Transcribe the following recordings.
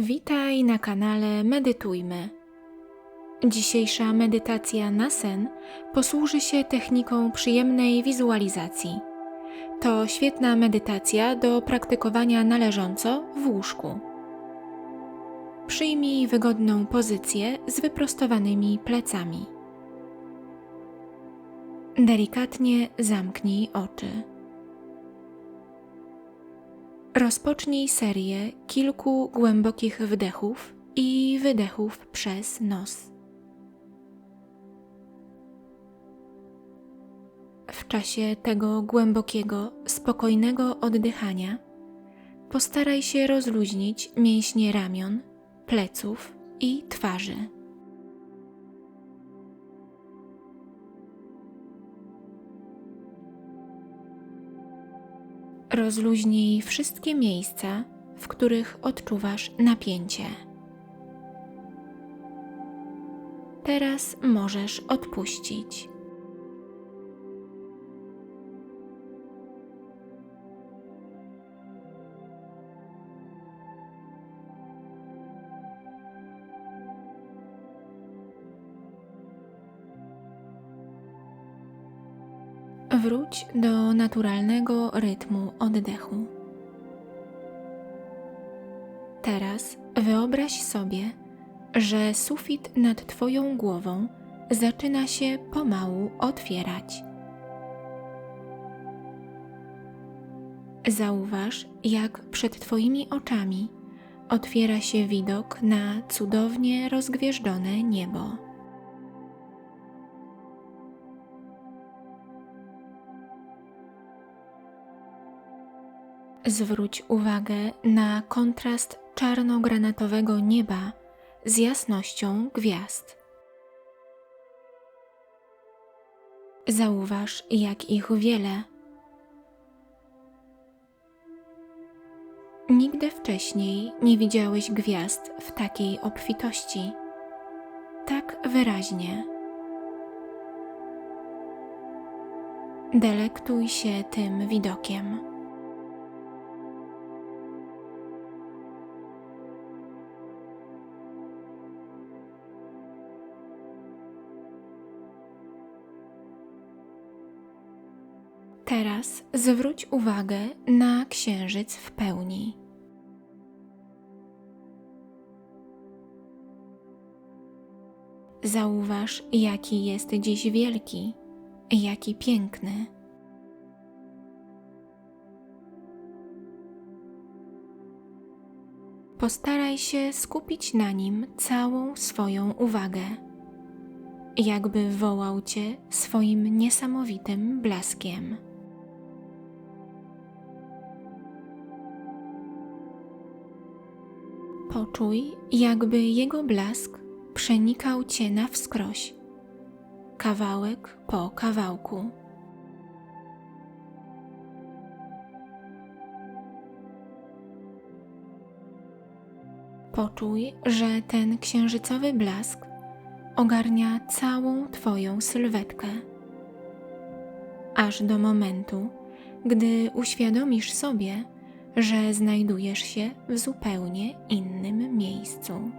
Witaj na kanale Medytujmy. Dzisiejsza medytacja na sen posłuży się techniką przyjemnej wizualizacji. To świetna medytacja do praktykowania należąco w łóżku. Przyjmij wygodną pozycję z wyprostowanymi plecami. Delikatnie zamknij oczy. Rozpocznij serię kilku głębokich wdechów i wydechów przez nos. W czasie tego głębokiego, spokojnego oddychania postaraj się rozluźnić mięśnie ramion, pleców i twarzy. Rozluźnij wszystkie miejsca, w których odczuwasz napięcie. Teraz możesz odpuścić. Wróć do naturalnego rytmu oddechu. Teraz wyobraź sobie, że sufit nad Twoją głową zaczyna się pomału otwierać. Zauważ, jak przed Twoimi oczami otwiera się widok na cudownie rozgwieżdżone niebo. Zwróć uwagę na kontrast czarno-granatowego nieba z jasnością gwiazd. Zauważ, jak ich wiele. Nigdy wcześniej nie widziałeś gwiazd w takiej obfitości, tak wyraźnie. Delektuj się tym widokiem. Zwróć uwagę na księżyc w pełni. Zauważ, jaki jest dziś wielki, jaki piękny. Postaraj się skupić na nim całą swoją uwagę, jakby wołał cię swoim niesamowitym blaskiem. Poczuj, jakby jego blask przenikał cię na wskroś, kawałek po kawałku. Poczuj, że ten księżycowy blask ogarnia całą Twoją sylwetkę, aż do momentu, gdy uświadomisz sobie, że znajdujesz się w zupełnie innym miejscu.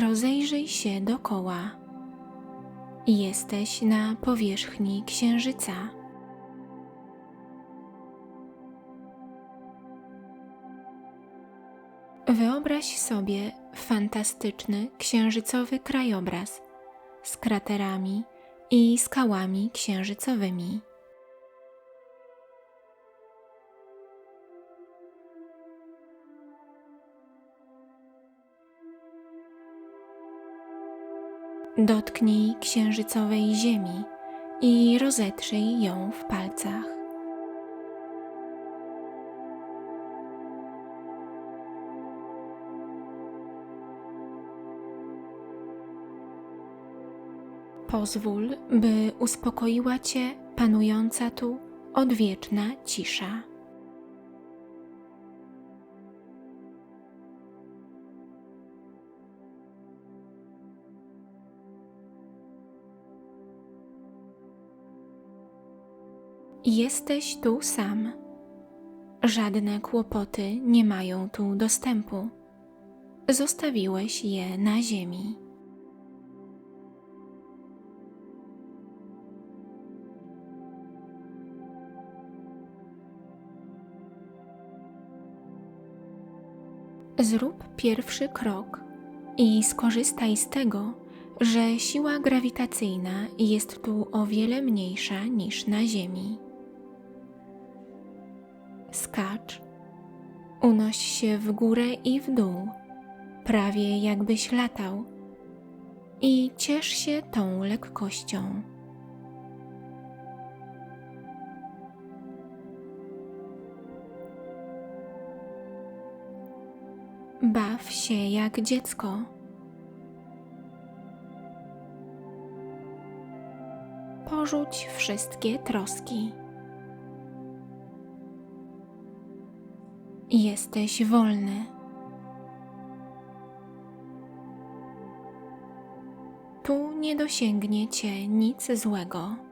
Rozejrzyj się dokoła. Jesteś na powierzchni Księżyca. Wyobraź sobie fantastyczny księżycowy krajobraz z kraterami i skałami księżycowymi. Dotknij księżycowej ziemi i rozetrzyj ją w palcach. Pozwól, by uspokoiła Cię panująca tu odwieczna cisza. Jesteś tu sam. Żadne kłopoty nie mają tu dostępu. Zostawiłeś je na ziemi. Zrób pierwszy krok i skorzystaj z tego, że siła grawitacyjna jest tu o wiele mniejsza niż na Ziemi. Skacz, unoś się w górę i w dół, prawie jakbyś latał, i ciesz się tą lekkością. Baw się jak dziecko. Porzuć wszystkie troski. Jesteś wolny. Tu nie dosięgnie cię nic złego.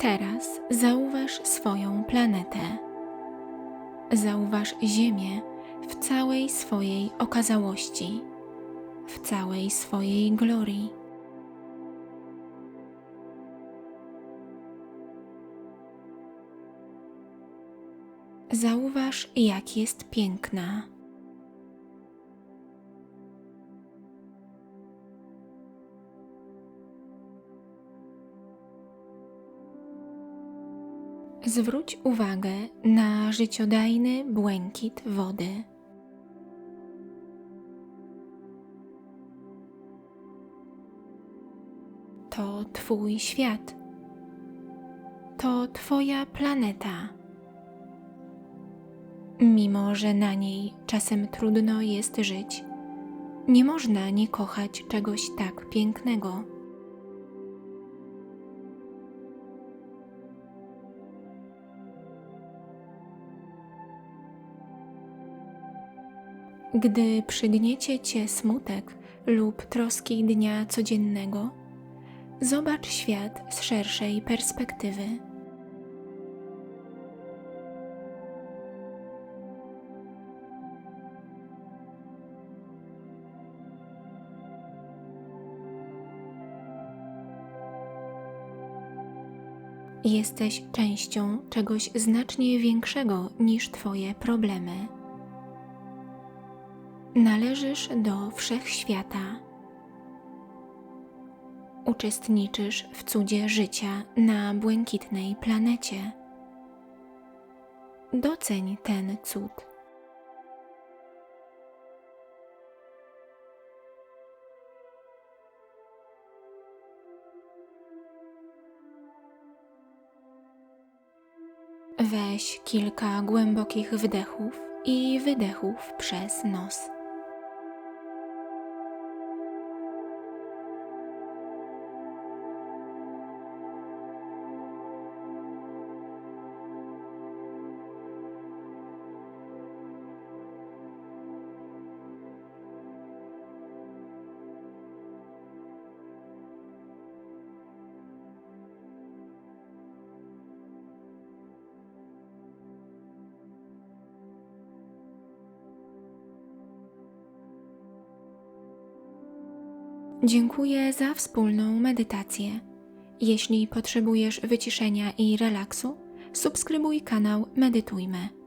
Teraz zauważ swoją planetę. Zauważ Ziemię w całej swojej okazałości, w całej swojej glorii. Zauważ, jak jest piękna. Zwróć uwagę na życiodajny błękit wody. To Twój świat. To Twoja planeta. Mimo, że na niej czasem trudno jest żyć, nie można nie kochać czegoś tak pięknego. Gdy przygniecie cię smutek lub troski dnia codziennego, zobacz świat z szerszej perspektywy. Jesteś częścią czegoś znacznie większego niż Twoje problemy. Należysz do wszechświata. Uczestniczysz w cudzie życia na błękitnej planecie. Doceń ten cud. Weź kilka głębokich wdechów i wydechów przez nos. Dziękuję za wspólną medytację. Jeśli potrzebujesz wyciszenia i relaksu, subskrybuj kanał Medytujmy.